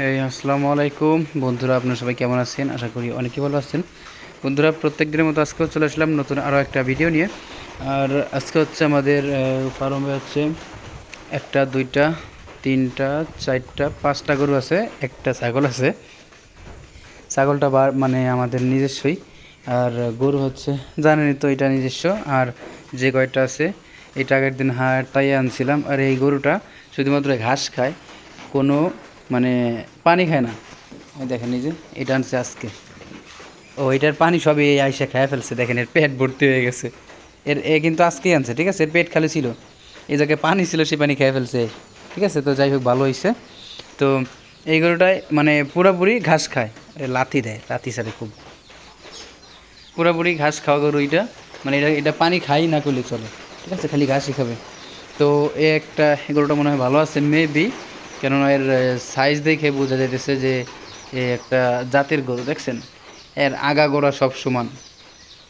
এই, আসসালামু আলাইকুম। বন্ধুরা, আপনারা সবাই কেমন আছেন? আশা করি অনেকে ভালো আছেন। বন্ধুরা, প্রত্যেক দিনের মতো আজকেও চলে আসলাম নতুন আরও একটা ভিডিও নিয়ে। আর আজকে হচ্ছে আমাদের ফার্মে হচ্ছে একটা, দুইটা, তিনটা, চারটা, পাঁচটা গরু আছে, একটা ছাগল আছে। ছাগলটা বার মানে আমাদের নিজস্বই। আর গরু হচ্ছে, জানেনই তো এটা নিজস্ব। আর যে কয়টা আছে, এটা আগের দিন হাটটাই আনছিলাম। আর এই গরুটা শুধুমাত্র ঘাস খায়, কোনো মানে পানি খায় না। এই দেখেন এই যে, এটা আনছে আজকে। ও, এটার পানি সবই এই আইসা খেয়ে ফেলছে। দেখেন, এর পেট ভর্তি হয়ে গেছে। এর, এ কিন্তু আজকেই আনছে, ঠিক আছে? এর পেট খালি ছিল। এই জায়গায় পানি ছিল সেই পানি খেয়ে ফেলছে। ঠিক আছে? তো যাই হোক, ভালো হয়েছে তো এই গরুটায় মানে পুরোপুরি ঘাস খায়। লাথি দেয়, লাথি সারে খুব। পুরোপুরি ঘাস খাওয়া গরু এটা। মানে এটা এটা পানি খাই না করলে চলে। ঠিক আছে? খালি ঘাসই খাবে। তো এ একটা গরুটা মনে হয় ভালো আছে মেবি কেননা এর সাইজ দেখে বোঝা যাইতেছে যে একটা জাতের গরু, দেখছেন? এর আগা গোড়া সব সমান।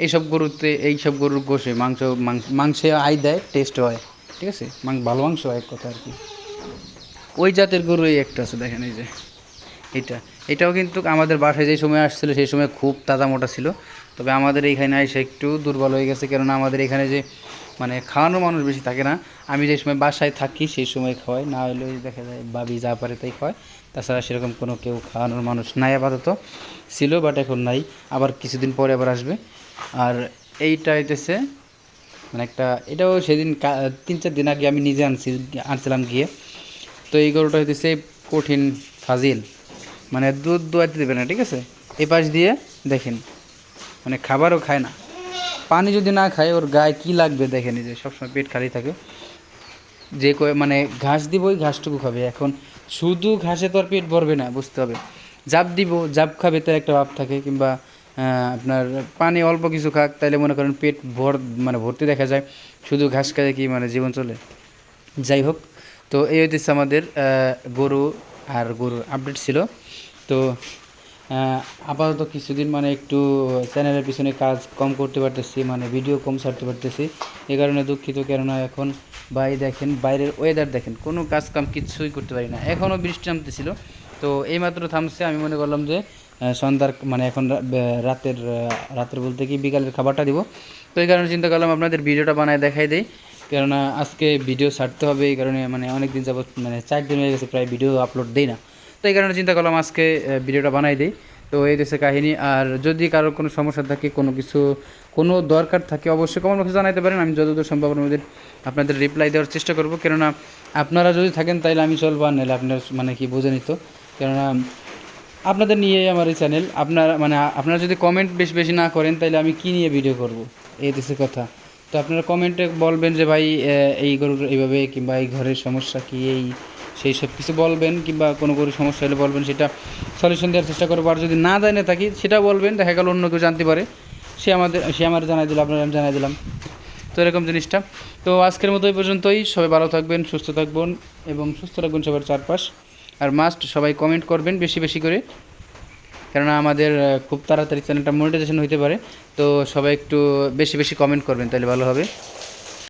এইসব গরুতে, এইসব গরুর গোষে মাংস মাংস, মাংসে আই দেয় টেস্ট হয়, ঠিক আছে? মাংস ভালো মাংস হয়, এক কথা আর কি। ওই জাতের গরু এই একটা আছে, দেখেন এই যে। এটা এটাও কিন্তু আমাদের বাসায় যে সময় আসছিল, সেই সময় খুব তাজা মোটা ছিল। তবে আমাদের এইখানে এসে একটু দুর্বল হয়ে গেছে, কেননা আমাদের এখানে যে মানে খাওয়ানোর মানুষ বেশি থাকে না। আমি যে সময় বাসায় থাকি সেই সময় খাওয়াই, না হলে দেখা যায় বাবি যা পারে তাই খাওয়ায়। তাছাড়া সেরকম কোনো কেউ খাওয়ানোর মানুষ নাই আপাতত। ছিল, বাট এখন নাই। আবার কিছুদিন পরে আবার আসবে। আর এইটা হইতেছে মানে একটা, এটাও সেদিন তিন চার দিন আগে আমি নিজে আনছি, আনছিলাম গিয়ে। তো এই গরুটা হইতেছে কঠিন ফাজিল। মানে দুধ দোয়াতে দেবে না, ঠিক আছে? এই পাশ দিয়ে দেখেন। মানে খাবারও খায় না। পানি যদি না খায়, ওর গায়ে কি লাগবে দেখেন এই যে সবসময় পেট খালি থাকে। যে মানে ঘাস দিব, ওই ঘাসটুকু খাবে। এখন শুধু ঘাসে তো আর পেট ভরবে না, বুঝতে হবে। জাপ দিব, জাপ খাবে তার একটা ভাব থাকে, কিংবা আপনার পানি অল্প কিছু খাক, তাইলে মনে করেন পেট ভর মানে ভর্তি দেখা যায়। শুধু ঘাস খায় কি মানে জীবন চলে। যাই হোক, তো এই হইতেছে আমাদের গরু আর গরুর আপডেট ছিল। তো আপাতত কিছুদিন মানে একটু চ্যানেলের পিছনে কাজ কম করতে পারতেছি মানে ভিডিও কম ছাড়তে পারতেছি। এই কারণে দুঃখিত, কেননা এখন ভাই দেখেন, বাইরের ওয়েদার দেখেন, কোনো কাজ কাম কিছুই করতে পারি না। এখনও বৃষ্টি নামতেছিল, তো এইমাত্র থামছে, আমি মনে করলাম যে সন্ধ্যার মানে এখন রাতের রাতের বলতে কি বিকালের খাবারটা দিব। তো এই কারণে চিন্তা করলাম আপনাদের ভিডিওটা বানায় দেখাই দেই, কেননা আজকে ভিডিও ছাড়তে হবে, এই কারণে মানে অনেক দিন যাবত মানে চার দিন হয়ে গেছে, প্রায় ভিডিও আপলোড দেই না। তো এই কারণে চিন্তা করলাম আজকে ভিডিওটা বানাই দিই। তো এই দেশে কাহিনী। আর যদি কারোর কোনো সমস্যা থাকে, কোনো কিছু, কোনো দরকার থাকে, অবশ্যই কমেন্ট বক্সে জানাতে পারেন। আমি যতদূর সম্ভব আপনাদের আপনাদের রিপ্লাই দেওয়ার চেষ্টা করব। কেননা আপনারা যদি থাকেন তাহলে আমি চলবো আর নাহলে আপনার মানে কি বুঝে নিত। কেননা আপনাদের নিয়েই আমার এই চ্যানেল আপনারা মানে আপনারা যদি কমেন্ট বেশি বেশি না করেন তাহলে আমি কী নিয়ে ভিডিও করব? এই দেশের কথা। তো আপনারা কমেন্টে বলবেন যে, ভাই এই গরুর এইভাবে কিংবা এই ঘরের সমস্যা কি? এই সেই সব কিছু বলবেন কিংবা কোনো কোনো সমস্যা হলে বলবেন, সেটা সলিউশন দেওয়ার চেষ্টা করব। আর যদি না জানে থাকি সেটা বলবেন, দেখা গেল অন্য কেউ জানতে পারে। সে আমাদের, সে আমার জানাই দিল, আপনার আমি জানাই দিলাম। তো এরকম জিনিসটা। তো আজকের মতো এই পর্যন্তই। সবাই ভালো থাকবেন, সুস্থ থাকবেন এবং সুস্থ রাখবেন সবার চারপাশ। আর মাস্ট সবাই কমেন্ট করবেন বেশি বেশি করে। কেননা আমাদের খুব তাড়াতাড়ি চ্যানেলটা মনিটাইজেশন হইতে পারে। তো সবাই একটু বেশি বেশি কমেন্ট করবেন, তাহলে ভালো হবে।